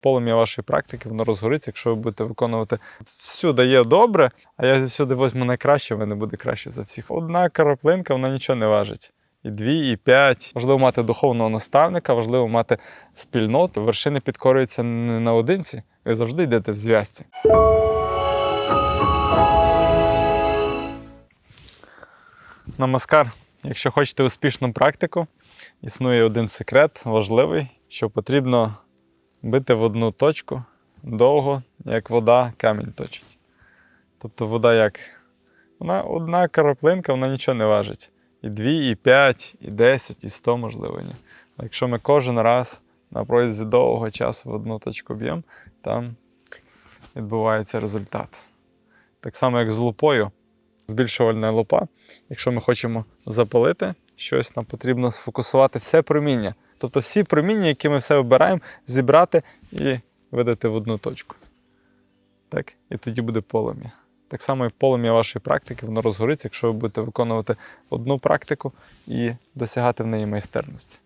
полум'я вашої практики, воно розгориться, якщо ви будете виконувати всюди є добре, а я всюди возьму найкраще, в мене буде краще за всіх. Одна краплинка, вона нічого не важить. І дві, і п'ять. Важливо мати духовного наставника, важливо мати спільноту. Вершини підкорюються не наодинці. Ви завжди йдете в зв'язці. Намаскар. Якщо хочете успішну практику, існує один секрет важливий, що потрібно бити в одну точку довго, як вода камінь точить. Тобто вода як? Вона одна краплинка, вона нічого не важить. І дві, і п'ять, і десять, і сто, можливо, ні. А якщо ми кожен раз на протязі довгого часу в одну точку б'ємо, там відбувається результат. Так само, як з лупою, збільшувальна лупа. Якщо ми хочемо запалити щось, нам потрібно сфокусувати все проміння. Тобто всі проміння, які ми все вибираємо, зібрати і видати в одну точку. Так? І тоді буде полум'я. Так само, і полум'я вашої практики, воно розгориться, якщо ви будете виконувати одну практику і досягати в неї майстерності.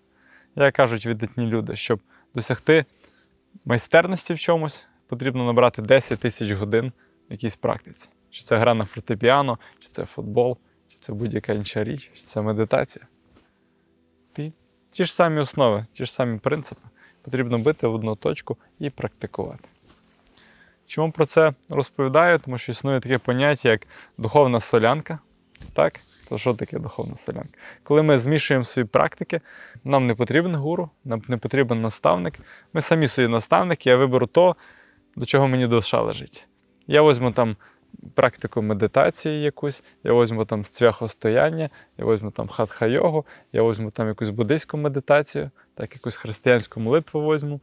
Як кажуть видатні люди, щоб досягти майстерності в чомусь, потрібно набрати 10 тисяч годин в якійсь практиці. Чи це гра на фортепіано, чи це футбол, чи це будь-яка інша річ, чи це медитація. Ті, ті ж самі основи, ті ж самі принципи. Потрібно бити в одну точку і практикувати. Чому про це розповідаю? Тому що існує таке поняття, як духовна солянка. Так? То що таке духовна солянка? Коли ми змішуємо свої практики, нам не потрібен гуру, нам не потрібен наставник. Ми самі свої наставники, я виберу то, до чого мені душа лежить. Я візьму там практику медитації якусь, я візьму там цвяхостояння, я візьму там хатха-йогу, я візьму там якусь буддийську медитацію, так якусь християнську молитву візьму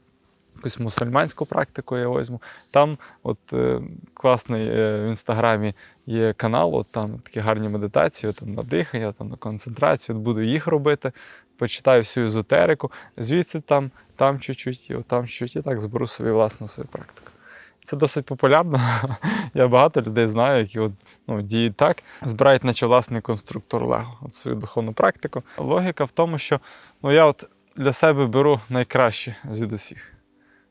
якусь мусульманську практику я візьму. Там от е, класний е, в інстаграмі є канал, от там такі гарні медитації, от, там на дихання, там на концентрацію. От буду їх робити, почитаю всю езотерику, звідси там, там чуть-чуть, і там чуть-чуть, і так зберу собі власну свою практику. Це досить популярно. Я багато людей знаю, які от, ну, діють так, збирають, наче власний конструктор Лего, от свою духовну практику. Логіка в тому, що ну, я от для себе беру найкраще з усіх.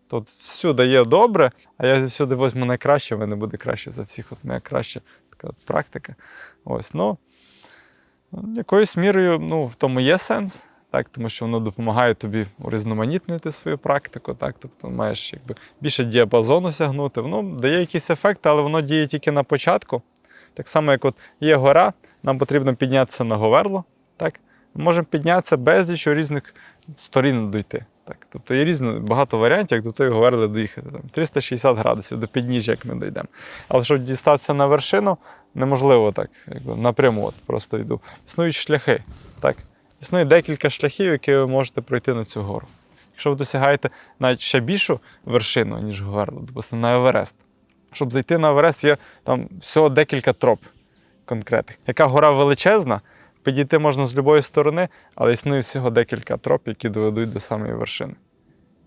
Тут всюди є добре, а я всюди візьму найкраще, в мене буде краще за всіх. От моя краща така от практика. Ось, ну, якоюсь мірою ну, в тому є сенс, так, тому що воно допомагає тобі урізноманітнити свою практику. Так, тобто маєш якби, більше діапазону сягнути. Воно дає якісь ефекти, але воно діє тільки на початку. Так само, як от є гора, нам потрібно піднятися на говерло. Так? Ми можемо піднятися безліч у різних сторін дойти. Так, тобто є різно багато варіантів, як до тої говорили доїхати. Там, 360 градусів до підніжжя, як ми дійдемо. Але щоб дістатися на вершину, неможливо так, якби напряму от, просто йду. Існують шляхи. Так? Існує декілька шляхів, які ви можете пройти на цю гору. Якщо ви досягаєте навіть ще більшу вершину, ніж Говерло, допустимо, на Еверест. Щоб зайти на Еверест, є там всього декілька троп конкретних. Яка гора величезна, Підійти можна з будь-якої сторони, але існує всього декілька троп, які доведуть до самої вершини.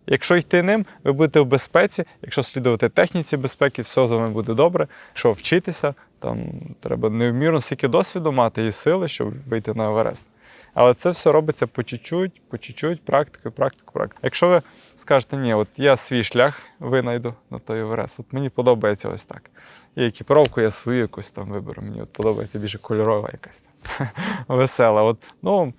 Якщо йти ним, ви будете в безпеці, якщо слідувати техніці безпеки, все з вами буде добре. Якщо вчитися, там треба невмірно стільки досвіду мати і сили, щоб вийти на Еверест. Але це все робиться по чуть-чуть, по чуть-чуть, практикою, практикою, практикою. Якщо ви скажете, ні, от я свій шлях винайду на той Еверест, от мені подобається ось так. І екіпіровку я свою якусь там виберу. Мені от подобається більше кольорова якась там весела. От, ну,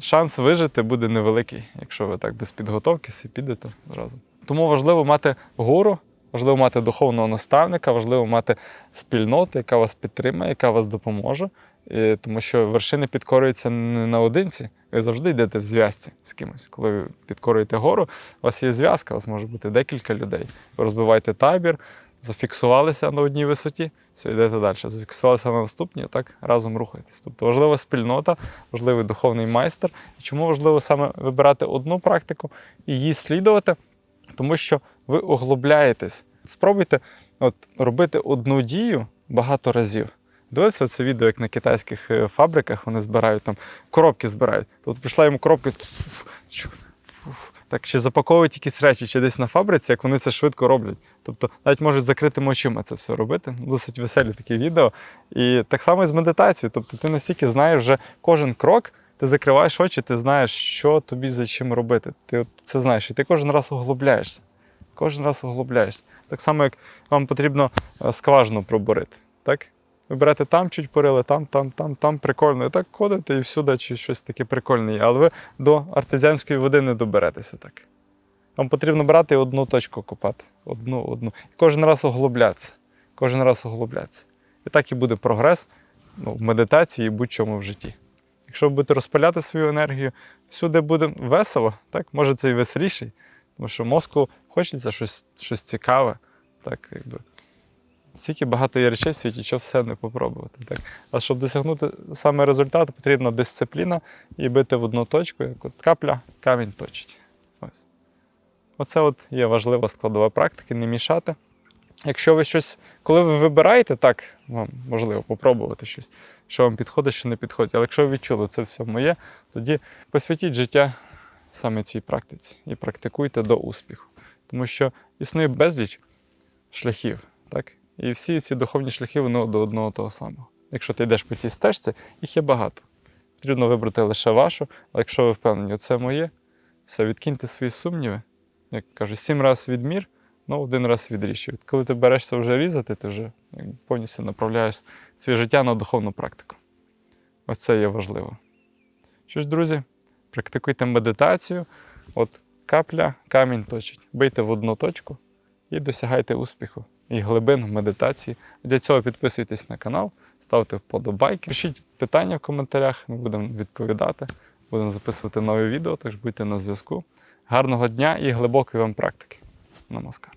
шанс вижити буде невеликий, якщо ви так без підготовки всі підете разом. Тому важливо мати гуру, важливо мати духовного наставника, важливо мати спільноту, яка вас підтримає, яка вас допоможе. І, тому що вершини підкорюються не наодинці. Ви завжди йдете в зв'язці з кимось. Коли ви підкорюєте гору, у вас є зв'язка, у вас може бути декілька людей. Ви розбиваєте табір, зафіксувалися на одній висоті, все, йдете далі. Зафіксувалися на наступній, так разом рухаєтесь. Тобто важлива спільнота, важливий духовний майстер. І чому важливо саме вибирати одну практику і її слідувати? Тому що ви углубляєтесь. Спробуйте от, робити одну дію багато разів. Дивилися це відео, як на китайських е, фабриках вони збирають там коробки збирають. Тут прийшла йому коробка. Так чи запаковують якісь речі, чи десь на фабриці, як вони це швидко роблять. Тобто навіть можуть закритими очима це все робити. Досить веселі такі відео. І так само і з медитацією. Тобто ти настільки знаєш вже кожен крок, ти закриваєш очі, ти знаєш, що тобі за чим робити. Ти от це знаєш, і ти кожен раз углубляєшся. Кожен раз углубляєшся. Так само, як вам потрібно е, скважину пробурити. Так? Ви берете там, чуть порили, там, там, там, там прикольно. І так ходите і всюди чи щось таке прикольне є. Але ви до артезіанської води не доберетеся так. Вам потрібно брати і одну точку копати. Одну, одну. І кожен раз углублятися. Кожен раз углублятися. І так і буде прогрес ну, в медитації і будь-чому в житті. Якщо ви будете розпиляти свою енергію, всюди буде весело, так? може це і веселіший, тому що мозку хочеться щось, щось цікаве. Так, якби. Стільки багато є речей в світі, що все не попробувати. Так? А щоб досягнути саме результату, потрібна дисципліна і бити в одну точку, як от капля, камінь точить. Ось. Оце от є важлива складова практики, не мішати. Якщо ви щось, коли ви вибираєте, так, вам можливо попробувати щось, що вам підходить, що не підходить. Але якщо ви відчули, це все моє, тоді посвятіть життя саме цій практиці і практикуйте до успіху. Тому що існує безліч шляхів, так? І всі ці духовні шляхи вони до одного того самого. Якщо ти йдеш по цій стежці, їх є багато. Потрібно вибрати лише вашу, але якщо ви впевнені, це моє, все, відкиньте свої сумніви. Як кажуть, сім разів відмір, ну один раз відріж. От коли ти берешся вже різати, ти вже повністю направляєш своє життя на духовну практику. Ось це є важливо. Що ж, друзі, практикуйте медитацію. От капля, камінь точить. Бийте в одну точку і досягайте успіху і глибин в медитації. Для цього підписуйтесь на канал, ставте вподобайки, пишіть питання в коментарях, ми будемо відповідати. Будемо записувати нові відео, тож будьте на зв'язку. Гарного дня і глибокої вам практики. Намаскар.